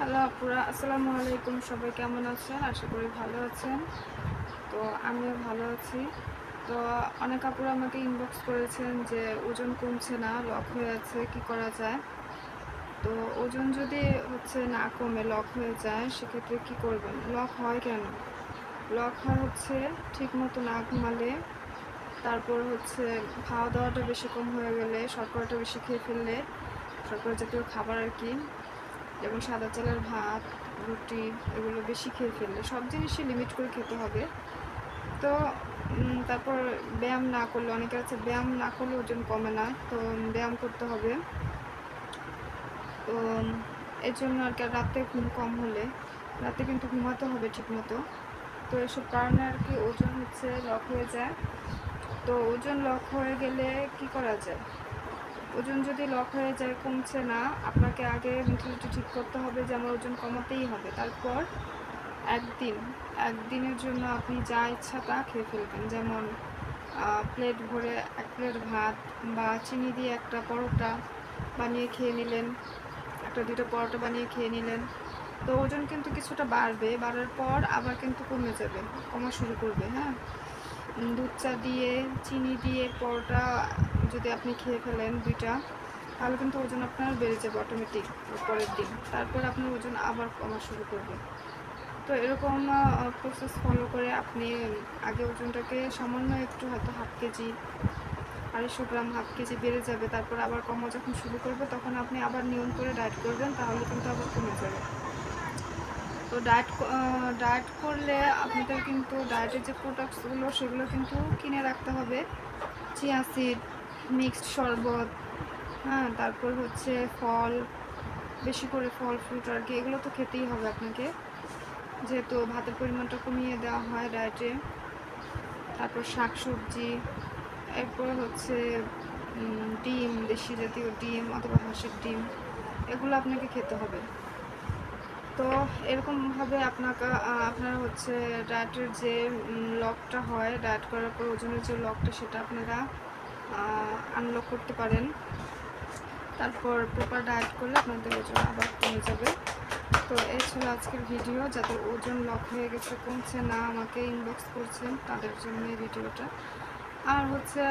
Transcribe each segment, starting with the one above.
Hello আপুরা, আসসালামু আলাইকুম। সবাই কেমন আছেন? আশা করি ভালো আছেন। তো আমিও ভালো আছি। তো অনেক আপুরা আমাকে ইনবক্স করেছেন যে ওজন কমছে না লক হয়ে আছে, কি করা যায়? তো ওজন যদি হচ্ছে না কমে লক হয়ে যায়, সেক্ষেত্রে কি করবেন? লক হয় কেন? লক হয় হচ্ছে ঠিক মতো না ঘুমালে, তারপর হচ্ছে খাওয়া দাওয়াটা বেশি কম হয়ে গেলে, শর্করাটা বেশি খেয়ে ফেললে, শর্করা জাতীয় খাবার আর কি যেমন সাদা চালের ভাত, রুটি এগুলো বেশি খেয়ে ফেললে সব জিনিসই লিমিট করে খেতে হবে। তো তারপর ব্যায়াম না করলে অনেকে আছে ব্যায়াম না করলে ওজন কমে না, তো ব্যায়াম করতে হবে। তো, এর জন্য আর কি রাতে ঘুম কম হলে, রাতে কিন্তু ঘুমাতে হবে ঠিকমতো। তো এসব কারণে আর কি ওজন হচ্ছে লক হয়ে যায়। তো ওজন লক হয়ে গেলে কি করা যায়? ওজন যদি লক হয়ে যায়, কমছে না, আপনাকে আগে মেন্টালিটি ঠিক করতে হবে যে আমার ওজন কমাতেই হবে। তারপর একদিন, একদিনের জন্য আপনি যা ইচ্ছা তা খেয়ে ফেলবেন। যেমন প্লেট ভরে এক প্লেট ভাত বা চিনি দিয়ে একটা পরোটা বানিয়ে খেয়ে নিলেন, একটা, দুটো পরোটা বানিয়ে খেয়ে নিলেন, তো ওজন কিন্তু কিছুটা বাড়বে। বাড়ার পর আবার কিন্তু কমে যাবে, কমা শুরু করবে হ্যাঁ? দুধ চা দিয়ে, চিনি দিয়ে, পরোটা যদি আপনি খেয়ে ফেলেন দুইটা, তাহলে কিন্তু ওজন আপনার বেড়ে যাবে অটোমেটিক পরের দিন। তারপর আপনার ওজন আবার কমা শুরু করবে। তো এরকম প্রসেস ফলো করে আপনি আগে ওজনটাকে সামান্য একটু হয়তো হাফ কেজি, আড়াইশো গ্রাম হাফ কেজি বেড়ে যাবে। তারপর আবার কমা যখন শুরু করবে, তখন আপনি আবার নিয়ম করে ডায়েট করবেন, তাহলে কিন্তু আবার কমে যাবে। তো ডায়েট ডায়েট করলে আপনাদের কিন্তু ডায়েটের যে প্রোডাক্টসগুলো সেগুলো কিন্তু কিনে রাখতে হবে। চিয়া সিড মিক্সড শরবত হ্যাঁ তারপর হচ্ছে ফল, বেশি করে ফল ফ্রুট আর কি, এগুলো তো খেতেই হবে আপনাকে। যেহেতু ভাতের পরিমাণটা কমিয়ে দেওয়া হয় ডায়েটে তারপর শাক সবজি এরপর হচ্ছে ডিম, দেশি জাতীয় ডিম অথবা হাঁসের ডিম, এগুলো আপনাকে খেতে হবে। তো এরকমভাবে আপনাকে আপনার হচ্ছে ডায়েটের যে লকটা হয় ডায়েট করার পর ওজনের যে লকটা সেটা আপনারা আনলক করতে পারেন। তারপর প্রপার ডায়েট করলে আপনাদের ওজন আবার কমে যাবে। তো এই ছিল আজকের ভিডিও যাদের ওজন লক হয়ে গেছে, কমছে না, আমাকে ইনবক্স করছেন, তাদের জন্য এই ভিডিওটা আর হচ্ছে,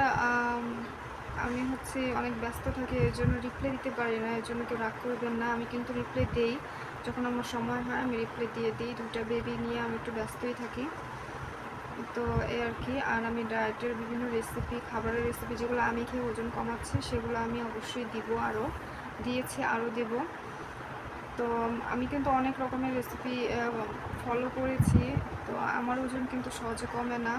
আমি হচ্ছে অনেক ব্যস্ত থাকি এর জন্য রিপ্লাই দিতে পারি না এর জন্য কেউ রাগ করবেন না। আমি কিন্তু রিপ্লাই দেই। যখন আমার সময় হয়, আমি রিপ্লাই দিয়ে দিই। দুটা বেবি নিয়ে আমি একটু ব্যস্তই থাকি। তো এই আর কি। আর আমি ডায়েটের বিভিন্ন রেসিপি খাবারের রেসিপি যেগুলো আমি খেয়ে ওজন কমাচ্ছি, সেগুলো আমি অবশ্যই দিব আরও দিয়েছি আরও দেব। তো আমি কিন্তু অনেক রকমের রেসিপি ফলো করেছি। তো আমার ওজন কিন্তু সহজে কমে না।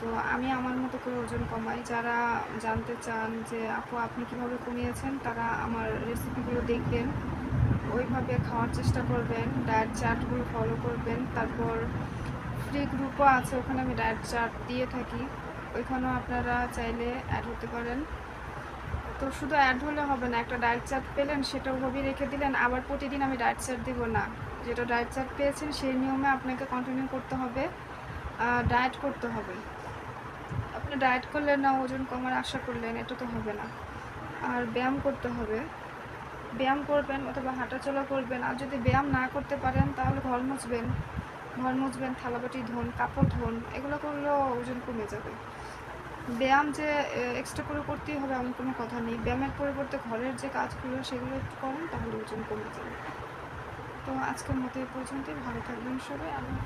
তো আমি আমার মতো করে ওজন কমাই। যারা জানতে চান যে, আপু, আপনি কীভাবে কমিয়েছেন? তারা আমার রেসিপিগুলো দেখবেন। ওইভাবে খাওয়ার চেষ্টা করবেন ডায়েট চার্টগুলো ফলো করবেন। তারপর ফ্রি গ্রুপও আছে, ওখানে আমি ডায়েট চার্ট দিয়ে থাকি। ওইখানেও আপনারা চাইলে অ্যাড হতে পারেন। তো শুধু অ্যাড হলে হবে না, একটা ডায়েট চার্ট পেলেন সেটা ওভাবেই রেখে দিলেন। আবার প্রতিদিন আমি ডায়েট চার্ট দেবো না। যেটা ডায়েট চার্ট পেয়েছেন, সেই নিয়মে আপনাকে কন্টিনিউ করতে হবে ডায়েট করতে হবে। আপনি ডায়েট করলেন না, ওজন কমার আশা করলেন, এটা তো হবে না। আর ব্যায়াম করতে হবে। ব্যায়াম করবেন অথবা হাঁটাচলা করবেন। আর যদি ব্যায়াম না করতে পারেন, তাহলে ঘর মুছবেন। ঘর মুছবেন, থালাবাটি ধোন, কাপড় ধোন, এগুলো করলেও ওজন কমে যাবে। ব্যায়াম যে এক্সট্রা করে করতেই হবে এমন কোনো কথা নেই। ব্যায়ামের পরিবর্তে ঘরের যে কাজগুলো, সেগুলো একটু করেন, তাহলে ওজন কমে যাবে। তো আজকের মতো এই পর্যন্তই। ভালো থাকবেন সবাই। হাফেজ।